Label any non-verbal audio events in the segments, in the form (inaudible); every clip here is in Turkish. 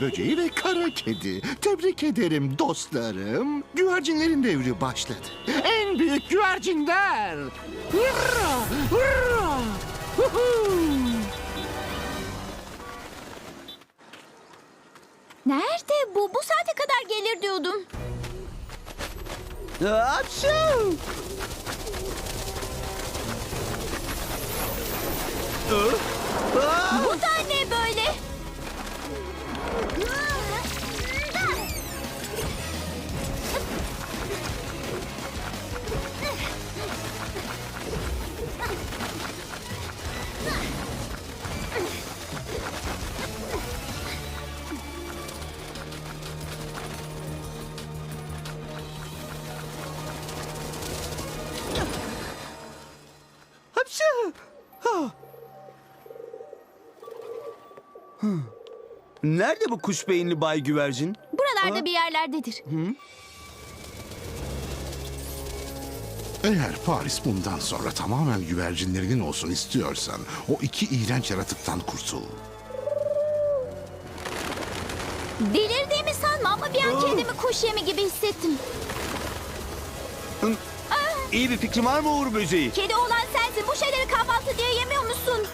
Böceği ve kara kedi. Tebrik ederim dostlarım. Güvercinlerin devri başladı. En büyük güvercinler. Hurra! Hurra! Huhu! Nerede bu? Bu saate kadar gelir diyordum. Hapşu! Bu Nerede bu kuş beyinli bay güvercin? Buralarda bir yerlerdedir. Eğer Paris bundan sonra tamamen güvercinlerinin olsun istiyorsan o iki iğrenç yaratıktan kurtul. Delirdiğimi sanma ama bir an kendimi kuş yemi gibi hissettim. İyi bir fikrim var mı Uğur böceği? Kedi olan sensin. Bu şeyleri kahvaltı diye yemiyor musun?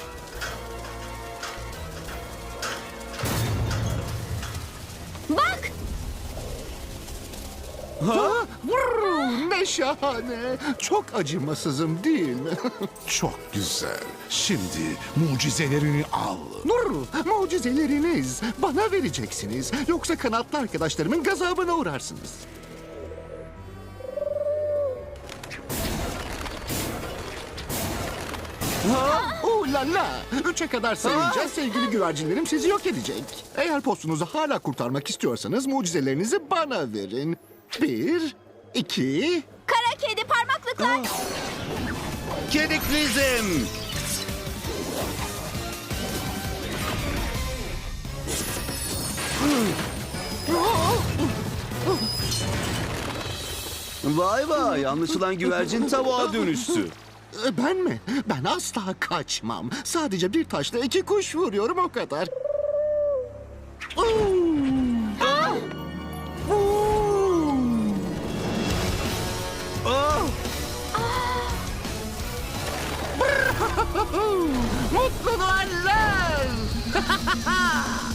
Ha? Vurr! Ne şahane. Çok acımasızım değil mi? (laughs) Çok güzel. Şimdi mucizelerini al. Nur, mucizeleriniz bana vereceksiniz. Yoksa kanatlı arkadaşlarımın gazabına uğrarsınız. Ha? La la! Üçe kadar sayınca sevgili güvercinlerim sizi yok edecek. Eğer postunuzu hala kurtarmak istiyorsanız mucizelerinizi bana verin. Bir, iki... Kara kedi parmaklıklar. Kediklizm! Vay vay anlaşılan güvercin tavuğa dönüştü. E, Ben mi? Ben asla kaçmam. Sadece bir taşla iki kuş vuruyorum o kadar. Oo! Mutlu Noeller! Ah!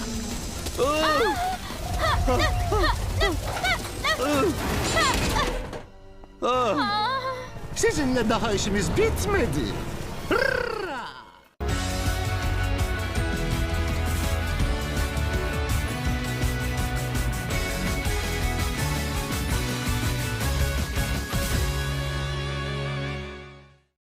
Sizinle daha işimiz bitmedi.